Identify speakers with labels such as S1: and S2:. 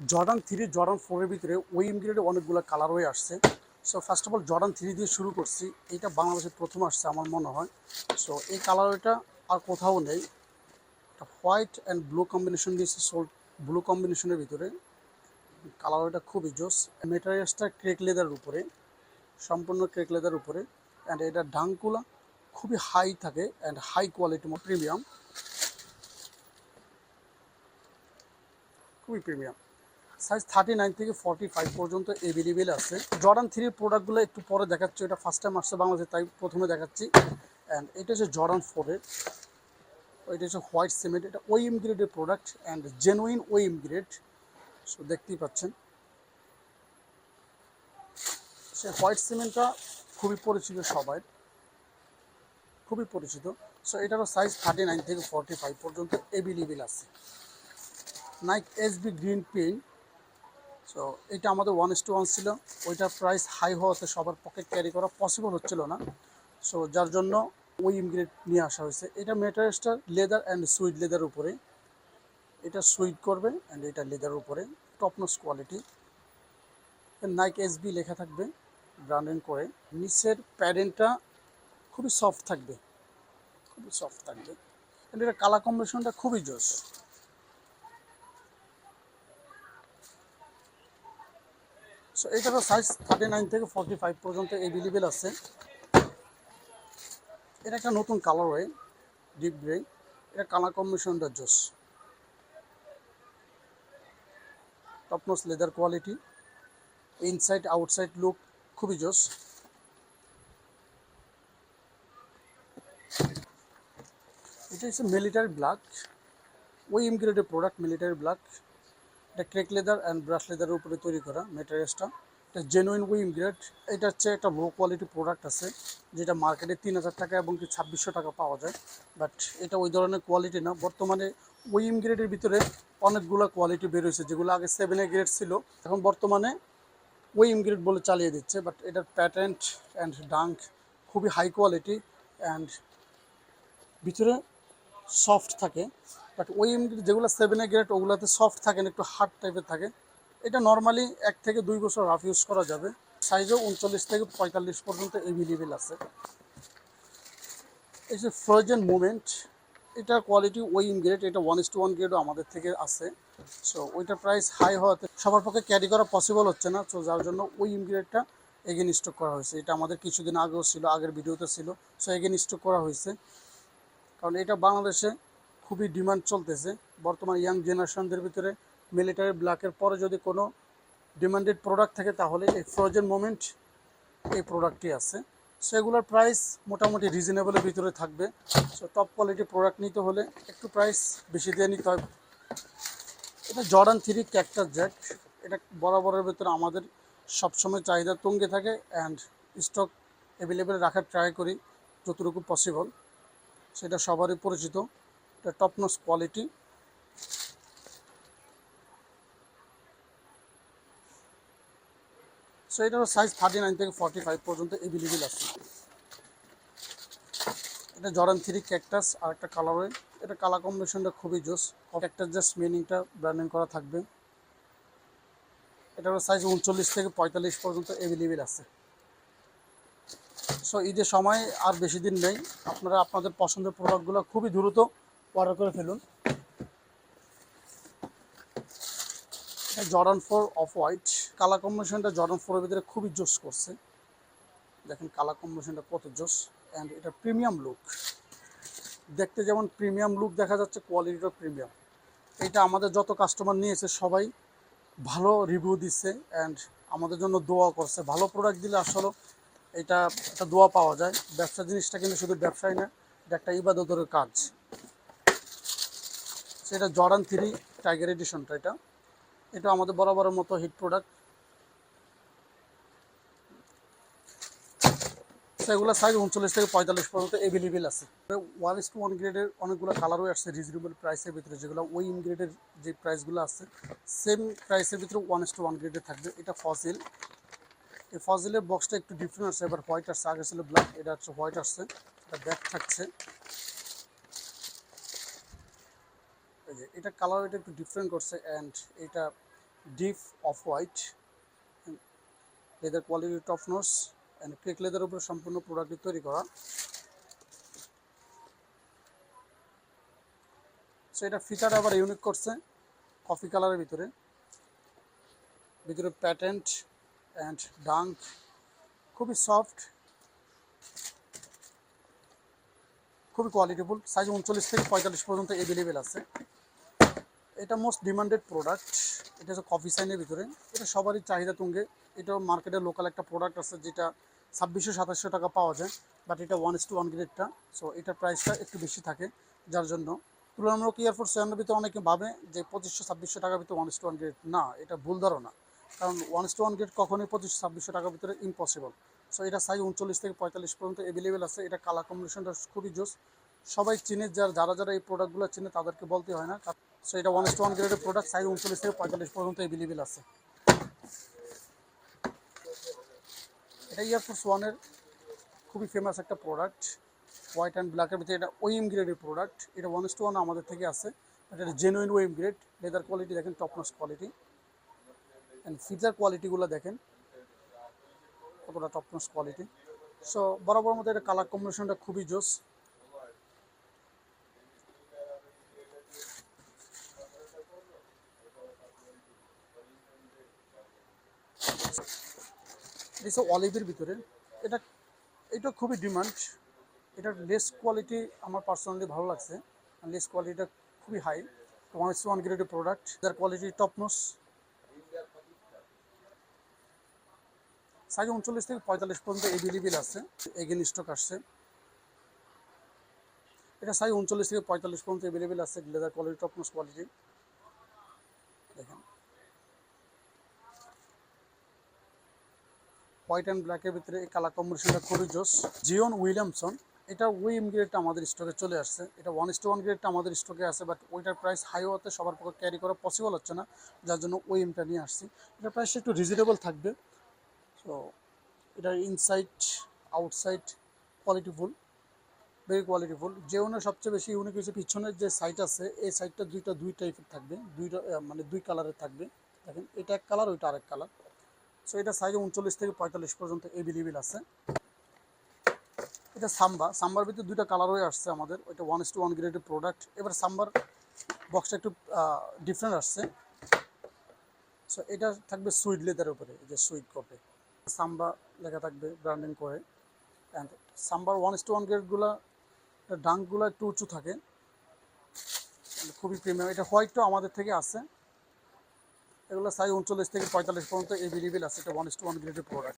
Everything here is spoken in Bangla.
S1: জর্ডান থ্রি জর্ডান ফোরের ভিতরে ওই ইনগ্রেডে অনেকগুলো কালার হয়ে আসছে। So first of all Jordan three দিয়ে শুরু করছি। এটা বাংলাদেশে প্রথম আসছে আমার মনে হয়। সো এই কালারটা আর কোথাও নেই। হোয়াইট অ্যান্ড ব্লু কম্বিনেশন দিয়েছে সোল্ড ব্লু কম্বিনেশনের ভিতরে কালারটা খুবই জোস। মেটেরিয়ালসটা ক্রেক লেদার উপরে, সম্পূর্ণ ক্রেক লেদার উপরে। অ্যান্ড এটা ডাংকুলা খুবই হাই থাকে অ্যান্ড হাই কোয়ালিটি প্রিমিয়াম খুবই প্রিমিয়াম সাইজ থার্টি নাইন থেকে ফর্টি ফাইভ পর্যন্ত এভেলেবেল আছে। জর্ডান থ্রির প্রোডাক্টগুলো একটু পরে দেখাচ্ছি এটা ফার্স্ট টাইম আসছে বাংলাদেশে, তাই প্রথমে দেখাচ্ছি। অ্যান্ড এটা হচ্ছে জর্ডান ফোরের এটা হচ্ছে হোয়াইট সিমেন্ট এটা ওইএম গ্রেডের product and genuine O E M grade so দেখতেই পাচ্ছেন। সে হোয়াইট সিমেন্টটা খুবই পরিচিত সবাই। খুবই পরিচিত। সো এটারও সাইজ থার্টি নাইন থেকে ফর্টি ফাইভ পর্যন্ত এভেলেবেল আছে। Nike S B green pen so এটা আমাদের ওয়ান ইস টু ওয়ান ছিল। ওইটার প্রাইস হাই হওয়াতে সবার পকেট ক্যারি করা পসিবল হচ্ছিল না। সো যার জন্য ওই ইমগ্রেড নিয়ে আসা হয়েছে। এটা মেটারিয়ালসটা লেদার অ্যান্ড সুইট লেদার উপরে। এটা সুইট করবে অ্যান্ড এটা লেদার উপরে। টপনস কোয়ালিটি নাইক এসবি লেখা থাকবে ব্র্যান্ডিং করে। নিচের প্যাডেনটা খুবই সফট থাকবে। খুবই সফট থাকবে। And এটা কালার কম্বিনেশনটা খুবই জোস। সো এটারও সাইজ থার্টি নাইন থেকে ফর্টি ফাইভ পর্যন্ত এভেলেবেল আছে। এটা একটা নতুন কালার ওয়ে ডিপ গ্রে এটা কালার কম্বিনেশনটা জোস। টপনস leather quality inside outside look খুবই জোস। এটা হচ্ছে মিলিটারি ব্ল্যাক ওই ইমগ্রেডের প্রোডাক্ট মিলিটারি ব্ল্যাক এটা ক্রেক লেদার অ্যান্ড ব্রাশ লেদারের উপরে তৈরি করা মেটেরিয়ালসটা এটা জেনুইন উইম গ্রেড এটা হচ্ছে একটা লো কোয়ালিটি প্রোডাক্ট আছে, যেটা মার্কেটে তিন হাজার টাকা এবং কি ছাব্বিশশো টাকা পাওয়া যায়। বাট এটা ওই ধরনের কোয়ালিটি না। বর্তমানে উইম গ্রেডের ভিতরে অনেকগুলো কোয়ালিটি বেরোয়েছে, যেগুলো আগে সেভেন এ গ্রেড ছিল। এখন বর্তমানে ওইম গ্রেড বলে চালিয়ে দিচ্ছে বাট এটার প্যাটেন্ট অ্যান্ড ডাঙ্ক খুবই হাই কোয়ালিটি অ্যান্ড ভিতরে সফট থাকে। বাট ওই যেগুলো সেভেন গ্রেড ওগুলোতে সফট থাকে না, একটু হার্ড টাইপের থাকে। এটা নর্মালি এক থেকে দুই বছর রাফ ইউজ করা যাবে। সাইজও উনচল্লিশ থেকে পঁয়তাল্লিশ পর্যন্ত এভেলেবেল আছে। এই যে ফ্রোজেন মুভমেন্ট এটা কোয়ালিটি ওই গ্রেড এটা ওয়ান ইস টু ওয়ান গ্রেডও আমাদের থেকে আছে। সো ওইটার প্রাইস হাই হওয়াতে সবার পক্ষে ক্যারি করা পসিবল হচ্ছে না। সো যার জন্য ওই গ্রেডটা এগেন স্টক করা হয়েছে। এটা আমাদের কিছুদিন আগেও ছিল, আগের ভিডিওতে ছিল। সো এগেন স্টক করা হয়েছে। কারণ এটা বাংলাদেশে খুবই ডিমান্ড চলতেছে। বর্তমান ইয়াং জেনারেশনদের ভিতরে মিলিটারি ব্ল্যাকের পরে যদি কোনো ডিমান্ডেড প্রোডাক্ট থাকে, তাহলে এই ফ্রোজেন মোমেন্ট এই প্রোডাক্টটি আছে। সেগুলোর প্রাইস মোটামুটি রিজনেবলের ভিতরে থাকবে। সো টপ কোয়ালিটি প্রোডাক্ট নিতে হলে একটু প্রাইস বেশি দিয়ে নিতে হবে এটা জর্ডান থ্রি ক্যাক্টাস জ্যাক এটা বরাবরের ভিতরে আমাদের সবসময় চাহিদা তুঙ্গে থাকে অ্যান্ড স্টক অ্যাভেলেবেল রাখার ট্রাই করি, যতটুকু পসিবল সেটা সবারই পরিচিত। এটা টপনস কোয়ালিটি সো এটার সাইজ থার্টি নাইন থেকে ফর্টি ফাইভ পর্যন্ত এভেলেবেল আছে। এটা জর্ডান থ্রি ক্যাকটাস আর একটা কালার এটা কালার কম্বিনেশনটা খুবই জোস। ক্যাকটাস জাস্ট মিনিংটা ব্র্যান্ডিং করা থাকবে। এটার সাইজ উনচল্লিশ থেকে পঁয়তাল্লিশ পর্যন্ত এভেলেবেল আছে। সো ঈদের সময় আর বেশি দিন নেই। আপনারা, আপনাদের পছন্দের প্রোডাক্টগুলো খুবই দ্রুত অর্ডার করে ফেলুন। Jordan four off white colour কম্বিনেশনটা জর্ডান ফোরের ভিতরে খুবই জোস করছে। দেখেন কালার কম্বিনেশনটা কত জোস। অ্যান্ড এটা প্রিমিয়াম লুক দেখতে যেমন প্রিমিয়াম লুক দেখা যাচ্ছে কোয়ালিটিটাও প্রিমিয়াম এটা আমাদের যত কাস্টমার নিয়েছে সবাই ভালো রিভিউ দিচ্ছে অ্যান্ড আমাদের জন্য দোয়া করছে। ভালো প্রোডাক্ট দিলে আসলে এটা, একটা দোয়া পাওয়া যায়। ব্যবসা জিনিসটা কিন্তু শুধু ব্যবসায় না, এটা একটা ইবাদতের কাজ। সেটা জর্ডান থ্রি টাইগার এডিশনটা এটা। এটা আমাদের বরাবরের মতো হিট প্রোডাক্ট সেগুলো সাইজ উনচল্লিশ থেকে পঁয়তাল্লিশ পর্যন্ত এভেলেবেল আছে। ওয়ান ইস টু ওয়ান গ্রেডের অনেকগুলো কালারও আসছে রিজনেবল প্রাইসের ভিতরে যেগুলো ওই গ্রেডের যে প্রাইসগুলো আছে সেম প্রাইসের ভিতরে ওয়ান ইস টু ওয়ান গ্রেডের থাকবে। এটা ফসিল এই ফজিলের বক্সটা একটু ডিফারেন্ট আছে, এবার হোয়াইট আসছে, আগে ছিল ব্ল্যাক এটা হচ্ছে হোয়াইট আসছে, এটা ব্যাক থাকছে এই যে এটা কালার এটা একটু ডিফারেন্ট করছে অ্যান্ড এটা deep off white leather quality top নোস and কেক লেদার উপরে সম্পূর্ণ প্রোডাক্টটি তৈরি করা। সো এটা ফিচার আবার ইউনিক করছে কফি কালারের ভিতরে। ভিতরে প্যাটেন্ট অ্যান্ড ডাঙ্ক খুবই সফট খুবই কোয়ালিটিফুল সাইজ উনচল্লিশ থেকে পঁয়তাল্লিশ পর্যন্ত অ্যাভেলেবেল আছে। এটা মোস্ট ডিমান্ডেড প্রোডাক্ট এটা হচ্ছে কফি সাইনের ভিতরে। এটা সবারই চাহিদা তুঙ্গে। এটা মার্কেটে লোকাল একটা প্রোডাক্ট আছে যেটা ছাব্বিশশো, সাতাশশো টাকা পাওয়া যায় বাট এটা ওয়ান ইস টু ওয়ান গ্রেডটা সো এটার প্রাইসটা একটু বেশি থাকে যার জন্য। তুলনামূলক এয়ারফোর্স সেভেনের ভিতরে অনেকে ভাবে যে পঁচিশশো, ছাব্বিশশো টাকার ভিতরে one is to one grade না, এটা ভুল ধারণা। কারণ one is to one grade কখনোই পঁচিশশো, ছাব্বিশশো টাকার ভিতরে ইম্পসিবল সো এটা সাইজ উনচল্লিশ থেকে পঁয়তাল্লিশ পর্যন্ত অ্যাভেলেবেল আছে। এটা কালার কম্বিনেশনটা খুবই জোস। সবাই চিনে, যারা যারা যারা এই প্রোডাক্টগুলো চিনে তাদেরকে বলতে হয় না। সো এটা ওয়ান টু ওয়ান গ্রেডের প্রোডাক্ট সাইজ উনচল্লিশ থেকে পঁয়তাল্লিশ পর্যন্ত অ্যাভেলেবেল আছে। এটা এয়ারফোর্স ওয়ানের খুবই ফেমাস একটা প্রোডাক্ট হোয়াইট অ্যান্ড ব্ল্যাকের ভিতরে এটা ওয়েম গ্রেডের প্রোডাক্ট এটা ওয়ান টু ওয়ান আমাদের থেকে আছে। এটা genuine OEM grade leather quality দেখেন টপ নস কোয়ালিটি অ্যান্ড ফিচার কোয়ালিটিগুলো দেখেন, কতটা টপ নস কোয়ালিটি সো বরাবর মতো এটা কালার কম্বিনেশনটা খুবই জোস। এটা অলিভের ভিতরে, এটা এটা খুবই ডিমান্ড এটার লেস কোয়ালিটি আমার পার্সোনালি ভালো লাগছে। লেস কোয়ালিটিটা খুবই হাই ওয়ান ইস ওয়ান গ্রেডের প্রোডাক্ট যার কোয়ালিটি টপনোস সাইজ উনচল্লিশ থেকে পঁয়তাল্লিশ পর্যন্ত এভেলেবেল আছে এগেন স্টক আসছে। এটা সাইজ উনচল্লিশ থেকে পঁয়তাল্লিশ পর্যন্ত এভেলেবেল আছে leather quality top notch quality দেখেন হোয়াইট অ্যান্ড ব্ল্যাকের ভিতরে এই কালার কম্বিনেশনটা খুবই জোস। জিওন উইলিয়ামসন, এটা উইম গ্রেডটা আমাদের স্টকে চলে আসছে। এটা ওয়ান ইস ওয়ান গ্রেডটা আমাদের স্টকে আছে বাট ওইটার প্রাইস হাই হতে সবার পক্ষে ক্যারি করা পসিবল হচ্ছে না, যার জন্য ওইমটা নিয়ে আসছি। এটার প্রাইসটা একটু রিজনেবল থাকবে। সো এটার inside outside quality qualityful very qualityful যেওনের সবচেয়ে বেশি ইউনিক হচ্ছে পিছনের যে সাইড আছে, এই সাইডটা দুইটা দুই টাইপের থাকবে, দুইটা মানে দুই কালারের থাকবে। দেখেন, এটা এক কালার ওইটা আরেক কালার সো এটা সাইজ উনচল্লিশ থেকে পঁয়তাল্লিশ পর্যন্ত এভেলেবেল আছে। এটা সাম্বা। সাম্বার ভিতরে দুইটা কালার হয়ে আসছে আমাদের। ওইটা ওয়ান ইস টু ওয়ান গ্রেডের প্রোডাক্ট এবার সাম্বার বক্সটা একটু ডিফারেন্ট আসছে। সো এটা থাকবে সুইট লেদারের উপরে যে সুইট কপে সাম্বা লেখা থাকবে ব্র্যান্ডিং করে। অ্যান্ড সাম্বার ওয়ান ইস টু ওয়ান গ্রেডগুলো ডাঙ্কগুলো একটু উঁচু থাকে। খুবই প্রিমিয়াম এটা হোয়াইটটাও আমাদের থেকে আছে। এগুলো সাইজ উনচল্লিশ থেকে পঁয়তাল্লিশ পর্যন্ত এভেলেবেল আছে। এটা ওয়ান ইস ওয়ান গ্রেডের প্রোডাক্ট